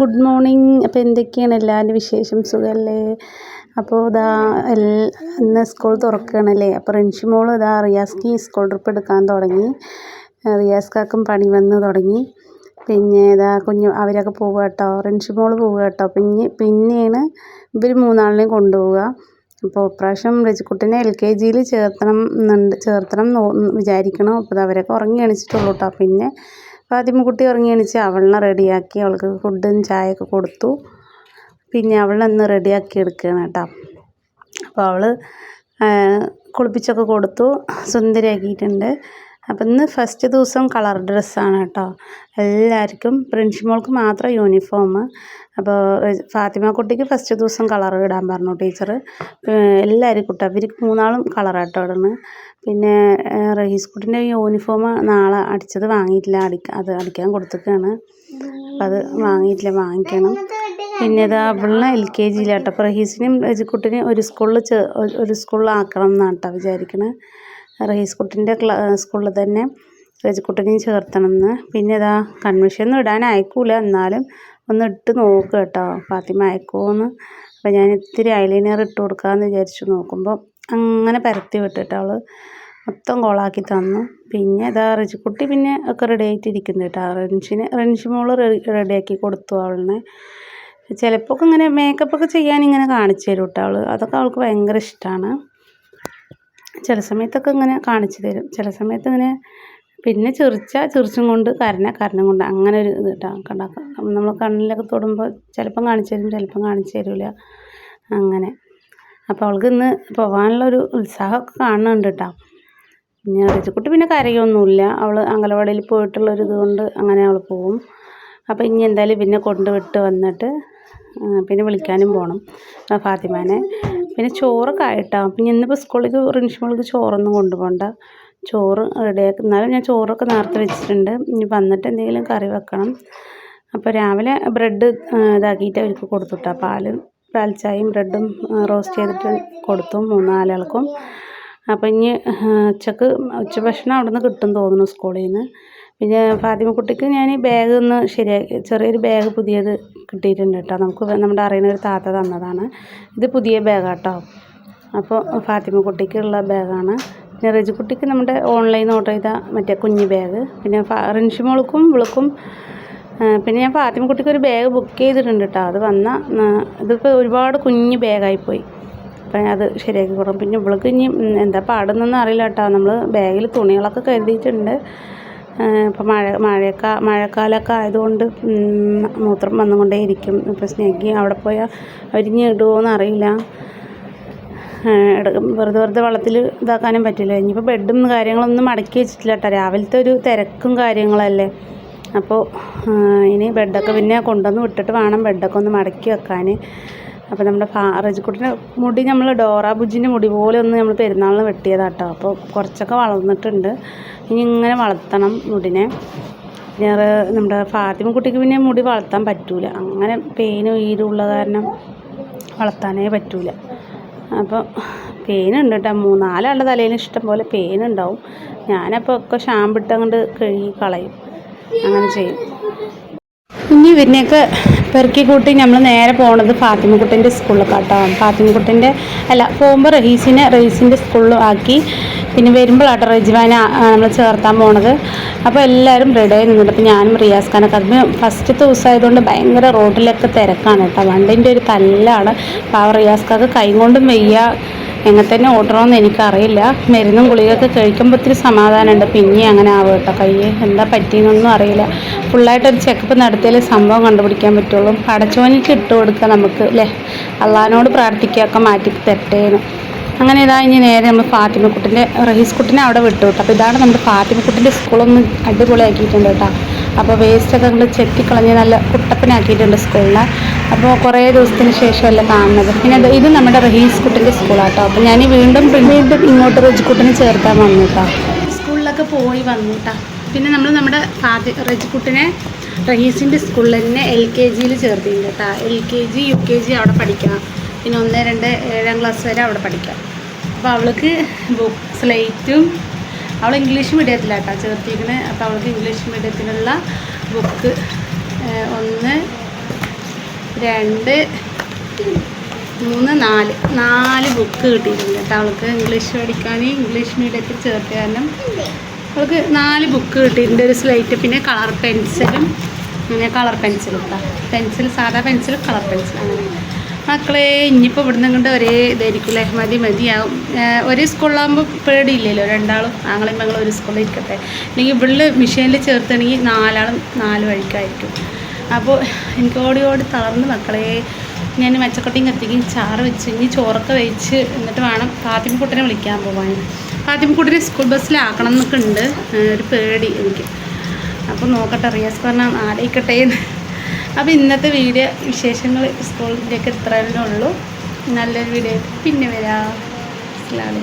Good morning അപ്പോൾ എന്തൊക്കെയാണ് എല്ലാവരുടെ വിശേഷം? സുഖമല്ലേ അപ്പോൾ ഇതാ എല്ലാ ഇന്ന് സ്കൂൾ തുറക്കുകയാണല്ലേ? അപ്പോൾ റിൻഷി മോൾ ഇതാ റിയാസ്ക്ക് സ്കൂൾ ട്രിപ്പ് എടുക്കാൻ തുടങ്ങി. റിയാസ്ക്കാക്കും പണി വന്ന് തുടങ്ങി. പിന്നെ ഇതാ കുഞ്ഞു അവരൊക്കെ പോവുക കേട്ടോ. റിൻഷി മോൾ പോവുക കേട്ടോ. പിന്നെ പിന്നെയാണ് ഇവർ മൂന്നാളിനെയും കൊണ്ടുപോവുക. അപ്പോൾ ഇപ്രാവശ്യം രജിക്കുട്ടീനെ എൽ കെ ജിയിൽ ചേർത്തണം എന്നുണ്ട് ചേർത്തണം വിചാരിക്കണം. അപ്പോൾ അവരൊക്കെ ഉറങ്ങി എണിച്ചിട്ടുള്ളൂ കേട്ടോ. പിന്നെ ഫാത്തിമക്കുട്ടി ഇറങ്ങി എണീച്ച് അവളിനെ റെഡിയാക്കി അവൾക്ക് ഫുഡും ചായയൊക്കെ കൊടുത്തു. പിന്നെ അവളൊന്ന് റെഡിയാക്കി എടുക്കുകയാണ് കേട്ടോ. അപ്പോൾ അവൾ കുളിപ്പിച്ചൊക്കെ കൊടുത്തു. സുന്ദരിയാക്കിയിട്ടുണ്ട്. അപ്പം ഇന്ന് ഫസ്റ്റ് ദിവസം കളർ ഡ്രസ്സാണ് കേട്ടോ. എല്ലാവർക്കും പ്രിൻസിമോൾക്ക് മാത്രം യൂണിഫോം അപ്പോൾ ഫാത്തിമ കുട്ടിക്ക് ഫസ്റ്റ് ദിവസം കളർ ഇടാൻ പറഞ്ഞു ടീച്ചർ എല്ലാവരും കുട്ടി അവർക്ക് മൂന്നാളും കളറാട്ടോ ഇടുന്നത്. പിന്നെ റഹീസ് കുട്ടിന്റെ യൂണിഫോം നാളെ അടിച്ചത് വാങ്ങിയിട്ടില്ല അടിക്ക അത് അടിക്കാൻ കൊടുത്തേക്കാണ് അപ്പം അത് വാങ്ങിയിട്ടില്ല വാങ്ങിക്കണം. പിന്നെ ഇതാ അവളിനെ എൽ കെ ജിയിലാട്ടോ അപ്പോൾ റഹീസിനെയും രജിക്കുട്ടിനെയും ഒരു സ്കൂളിൽ ഒരു സ്കൂളിലാക്കണം എന്നാണ് കേട്ടോ വിചാരിക്കണത് റഹീസ് കുട്ടിന്റെ ക്ലാ സ്കൂളിൽ തന്നെ രജിക്കുട്ടിനെയും ചേർത്തണം എന്ന് പിന്നെ ഇതാ കൺവെൻഷനൊന്നും ഇടാൻ അയക്കൂല. എന്നാലും ഒന്ന് ഇട്ട് നോക്കുക കേട്ടോ. ഫാത്തിമ അയക്കുമോയെന്ന് അപ്പോൾ ഞാൻ ഇത്തിരി ഐലൈനർ ഇട്ട് കൊടുക്കാമെന്ന് വിചാരിച്ചു നോക്കുമ്പോൾ അങ്ങനെ പരത്തി വിട്ടിട്ട് അവൾ മൊത്തം കോളാക്കി തന്നു. പിന്നെ ഇതാ റജിക്കുട്ടി പിന്നെ ഒക്കെ റെഡി ആയിട്ടിരിക്കുന്നുണ്ട് കേട്ടോ. റെൻഷിന് റെൻഷി മോൾ റെഡിയാക്കി കൊടുത്തു അവളിനെ. ചിലപ്പോൾ ഒക്കെ ഇങ്ങനെ മേക്കപ്പൊക്കെ ചെയ്യാൻ ഇങ്ങനെ കാണിച്ചു തരും കേട്ടോ അവൾ അതൊക്കെ അവൾക്ക് ഭയങ്കര ഇഷ്ടമാണ് ചില സമയത്തൊക്കെ ഇങ്ങനെ കാണിച്ചു തരും. ചില സമയത്ത് ഇങ്ങനെ പിന്നെ ചിറിച്ചാൽ ചിറിച്ചും കൊണ്ട് കരഞ്ഞ കരഞ്ഞും കൊണ്ട് അങ്ങനെ ഒരു ഇത് കേട്ടോ നമ്മൾ കണ്ണിലൊക്കെ തൊടുമ്പോൾ ചിലപ്പം കാണിച്ചു തരും ചിലപ്പം കാണിച്ചു തരില്ല അങ്ങനെ. അപ്പോൾ അവൾക്ക് ഇന്ന് പോകാനുള്ളൊരു ഉത്സാഹമൊക്കെ കാണുന്നുണ്ട് കേട്ടോ പിന്നെ റിച്ചുക്കുട്ടി പിന്നെ കരയൊന്നുമില്ല. അവൾ അംഗനവാടിയിൽ പോയിട്ടുള്ളൊരു ഇത് കൊണ്ട് അങ്ങനെ അവൾ പോവും. അപ്പോൾ ഇനി എന്തായാലും പിന്നെ കൊണ്ടുവിട്ട് വന്നിട്ട് പിന്നെ വിളിക്കാനും പോകണം ഫാത്തിമാനെ. പിന്നെ ചോറൊക്കെ ആയിട്ടോ. പിന്നെ ഇന്നിപ്പോൾ സ്കൂളിലേക്ക് റിൻഷിമോൾക്ക് ചോറൊന്നും കൊണ്ടുപോകണ്ട ചോറ് റെഡിയാക്കി എന്നാലും ഞാൻ ചോറൊക്കെ നേരത്തെ വെച്ചിട്ടുണ്ട്. ഇനി വന്നിട്ട് എന്തെങ്കിലും കറി വെക്കണം. അപ്പോൾ രാവിലെ ബ്രെഡ് ഇതാക്കിയിട്ട് അവർക്ക് കൊടുത്തുട്ടാ. പാൽ പാൽച്ചായയും ബ്രെഡും റോസ്റ്റ് ചെയ്തിട്ട് കൊടുത്തു മൂന്നാലാൾക്കും. അപ്പോൾ ഇനി ഉച്ചയ്ക്ക് ഉച്ചഭക്ഷണം അവിടെ നിന്ന് കിട്ടും തോന്നുന്നു സ്കൂളിൽ നിന്ന്. പിന്നെ ഫാത്തിമക്കുട്ടിക്ക് ഞാൻ ഈ ബാഗ് ഒന്ന് ശരിയാക്കി ചെറിയൊരു ബാഗ് പുതിയത് കിട്ടിയിട്ടുണ്ട് കേട്ടോ. നമുക്ക് നമ്മുടെ അറിയുന്ന ഒരു താത്ത തന്നതാണ്. ഇത് പുതിയ ബാഗാണ് കേട്ടോ അപ്പോൾ ഫാത്തിമക്കുട്ടിക്കുള്ള ബാഗാണ് പിന്നെ റെജിക്കുട്ടിക്ക് നമ്മുടെ ഓൺലൈൻ ഓർഡർ ചെയ്ത മറ്റേ കുഞ്ഞു ബാഗ് പിന്നെ റിൻഷിമോൾക്കും വിളക്കും പിന്നെ ഞാൻ ഫാത്തിമക്കുട്ടിക്ക് ഒരു ബാഗ് ബുക്ക് ചെയ്തിട്ടുണ്ട് കേട്ടോ. അത് വന്ന ഇതിപ്പോൾ ഒരുപാട് കുഞ്ഞ് ബാഗായിപ്പോയി അപ്പം അത് ശരിയാക്കി കൊടുക്കും. പിന്നെ ഇവൾക്ക് ഇനി എന്താ പാടുന്നൊന്നും അറിയില്ല കേട്ടോ. നമ്മൾ ബാഗിൽ തുണികളൊക്കെ കരുതിയിട്ടുണ്ട്. ഇപ്പോൾ മഴ മഴക്കാ മഴക്കാലമൊക്കെ ആയതുകൊണ്ട് മൂത്രം വന്നുകൊണ്ടേയിരിക്കും. ഇപ്പോൾ സ്നേഹി അവിടെ പോയാൽ അരിഞ്ഞ് ഇടുമോയെന്ന് അറിയില്ല. വെറുതെ വെറുതെ വെള്ളത്തിൽ ഇതാക്കാനും പറ്റില്ല. ഇനിയിപ്പോൾ ബെഡും കാര്യങ്ങളൊന്നും മടക്കി വെച്ചിട്ടില്ല കേട്ടോ. രാവിലത്തെ ഒരു തിരക്കും കാര്യങ്ങളല്ലേ. അപ്പോൾ ഇനി ബെഡൊക്കെ പിന്നെ കൊണ്ടുവന്ന് വിട്ടിട്ട് വേണം ബെഡൊക്കെ ഒന്ന് മടക്കി വെക്കാൻ. അപ്പോൾ നമ്മുടെ റജിക്കുട്ടിന്റെ മുടി നമ്മൾ ഡോറ ബുജിന്റെ മുടി പോലെ ഒന്ന് നമ്മൾ പെരുന്നാളിന് വെട്ടിയതാട്ടോ. അപ്പോൾ കുറച്ചൊക്കെ വളർന്നിട്ടുണ്ട്. ഇനി ഇങ്ങനെ വളർത്തണം മുടിനെ. പിന്നെ നമ്മുടെ ഫാത്തിമ കുട്ടിക്ക് പിന്നെ മുടി വളർത്താൻ പറ്റൂല. അങ്ങനെ പെയിനും ഈരുള്ള കാരണം വളർത്താനേ പറ്റൂല. അപ്പോൾ പെയിനുണ്ട് കേട്ടോ. മൂന്നാലാളുടെ തലയിൽ ഇഷ്ടം പോലെ പെയിനുണ്ടാവും ഞാനപ്പോൾ ഒക്കെ ഷാമ്പിട്ട് അങ്ങോട്ട് കഴുകി കളയും. അങ്ങനെ ചെയ്യും. ഇനി ഇവരിനെയൊക്കെ പെറുക്കി കൂട്ടി നമ്മൾ നേരെ പോണത് ഫാത്തിമക്കുട്ടന്റെ സ്കൂളിലേക്കാട്ടോ. ഫാത്തിമക്കുട്ടന്റെ അല്ല പോകുമ്പോൾ റഹീസിനെ റഹീസിന്റെ സ്കൂളിൽ ആക്കി. പിന്നെ വരുമ്പോഴാട്ടോ റജ്വാന നമ്മൾ ചേർത്താൻ പോണത്. അപ്പോൾ എല്ലാവരും റെഡിയായി നിന്നിട്ട് അപ്പോൾ ഞാനും റിയാസ് ഖാനൊക്കെ അതിന് ഫസ്റ്റ് ദിവസമായതുകൊണ്ട് ഭയങ്കര റോഡിലൊക്കെ തിരക്കാണ് കേട്ടോ. വണ്ടിന്റെ ഒരു തല്ലാണ്. അപ്പോൾ ആ റിയാസ് ഖാക്ക് കൈകൊണ്ടും വയ്യ. എങ്ങനെ തന്നെ ഓട്ടണമെന്ന് എനിക്കറിയില്ല. മരുന്നും ഗുളികയൊക്കെ കഴിക്കുമ്പോൾ ഒത്തിരി സമാധാനമുണ്ട്. പിന്നെ അങ്ങനെ ആവും കേട്ടോ കൈ എന്താ പറ്റിയെന്നൊന്നും അറിയില്ല. ഫുള്ളായിട്ടൊരു ചെക്കപ്പ് നടത്തിയാലേ സംഭവം കണ്ടുപിടിക്കാൻ പറ്റുള്ളൂ. പടച്ചോനിക്ക് ഇട്ട് കൊടുക്കുക നമുക്ക് അല്ലേ അള്ളഹാനോട് പ്രാർത്ഥിക്കുകയൊക്കെ മാറ്റി തരട്ടേന്ന്. അങ്ങനെ ഇതാ ഇനി നേരെ നമ്മൾ ഫാത്തിമക്കുട്ടിന്റെ റഹീസ് കുട്ടിനെ അവിടെ വിട്ടു കേട്ടോ. അപ്പോൾ ഇതാണ് നമ്മുടെ ഫാത്തിമക്കുട്ടിന്റെ സ്കൂളൊന്ന് അടിപൊളിയാക്കിയിട്ടുണ്ട് കേട്ടോ. അപ്പോൾ വേസ്റ്റൊക്കെ നമ്മൾ ചെത്തിക്കളഞ്ഞ് നല്ല കുട്ടപ്പനാക്കിയിട്ടുണ്ട് സ്കൂളിൽ അപ്പോൾ കുറേ ദിവസത്തിന് ശേഷമല്ല കാണുന്നത്. പിന്നെ ഇത് നമ്മുടെ റഹീസ് കുട്ടിന്റെ സ്കൂളാട്ടോ. അപ്പോൾ ഞാൻ വീണ്ടും വീണ്ടും ഇങ്ങോട്ട് റജിക്കുട്ടിനെ ചേർക്കാൻ വന്നു കേട്ടോ സ്കൂളിലൊക്കെ പോയി വന്നു പിന്നെ നമ്മൾ നമ്മുടെ ഫാദി റജിക്കുട്ടിനെ റഹീസിന്റെ സ്കൂളിൽ തന്നെ എൽ കെ ജിയിൽ ചേർത്തിട്ടുണ്ട്. കേട്ടോ L K G U K G അവിടെ പഠിക്കണം. പിന്നെ ഒന്ന് രണ്ട് ഏഴാം ക്ലാസ് വരെ അവിടെ പഠിക്കാം. അപ്പോൾ അവൾക്ക് ബുക്ക് സ്ലേറ്റും അവൾ ഇംഗ്ലീഷ് മീഡിയത്തിലാട്ടോ ചേർത്തിരിക്കുന്നത് അപ്പോൾ അവൾക്ക് ഇംഗ്ലീഷ് മീഡിയത്തിലുള്ള ബുക്ക് ഒന്ന് രണ്ട് മൂന്ന് നാല്. നാല് ബുക്ക് കിട്ടിയിട്ടുണ്ട് കേട്ടോ. അവൾക്ക് ഇംഗ്ലീഷ് പഠിക്കാൻ ഇംഗ്ലീഷ് മീഡിയത്തിൽ ചേർത്ത് കാരണം അവൾക്ക് നാല് ബുക്ക് കിട്ടിയിട്ടുണ്ട്. ഒരു സ്ലൈറ്റ് പിന്നെ കളർ പെൻസിലും അങ്ങനെ കളർ പെൻസിലും കേട്ടോ പെൻസിൽ സാധാ പെൻസിൽ കളർ പെൻസിൽ അങ്ങനെ മക്കളെ ഇനിയിപ്പോൾ ഇവിടുന്ന് കൊണ്ട് ഒരേ ഇതായിരിക്കില്ലേ മതി മതിയാവും. ഒരേ സ്കൂളിലാകുമ്പോൾ പേടിയില്ലല്ലോ? രണ്ടാളും ആങ്ങളെയും മകളും ഒരു സ്കൂളിൽ ഇരിക്കട്ടെ. അല്ലെങ്കിൽ ഇവിടെ മിഷീനിൽ ചേർത്താണെങ്കിൽ നാലാളും നാല് വഴിക്കായിരിക്കും. അപ്പോൾ എനിക്ക് ഓടി ഓടി തളർന്ന് മക്കളെ ഞാൻ മച്ചക്കൊട്ടിയും കത്തിക്കും ചാറ് വെച്ച് ഇനി ചോറൊക്കെ വെച്ച് എന്നിട്ട് വേണം ഫാത്തിമക്കുട്ടനെ വിളിക്കാൻ പോകാൻ ഫാത്തിമക്കുട്ടനെ സ്കൂൾ ബസ്സിലാക്കണം എന്നൊക്കെ ഉണ്ട്. ഒരു പേടി എനിക്ക്. അപ്പോൾ നോക്കട്ടെ റിയാസ് പറഞ്ഞാൽ ആലോചിക്കട്ടെ അപ്പോൾ ഇന്നത്തെ വീഡിയോ വിശേഷങ്ങൾ സ്കൂളിന്റെയൊക്കെ ഇത്ര ഉള്ളൂ. നല്ലൊരു വീഡിയോ പിന്നെ വരാം. അസ്ലാം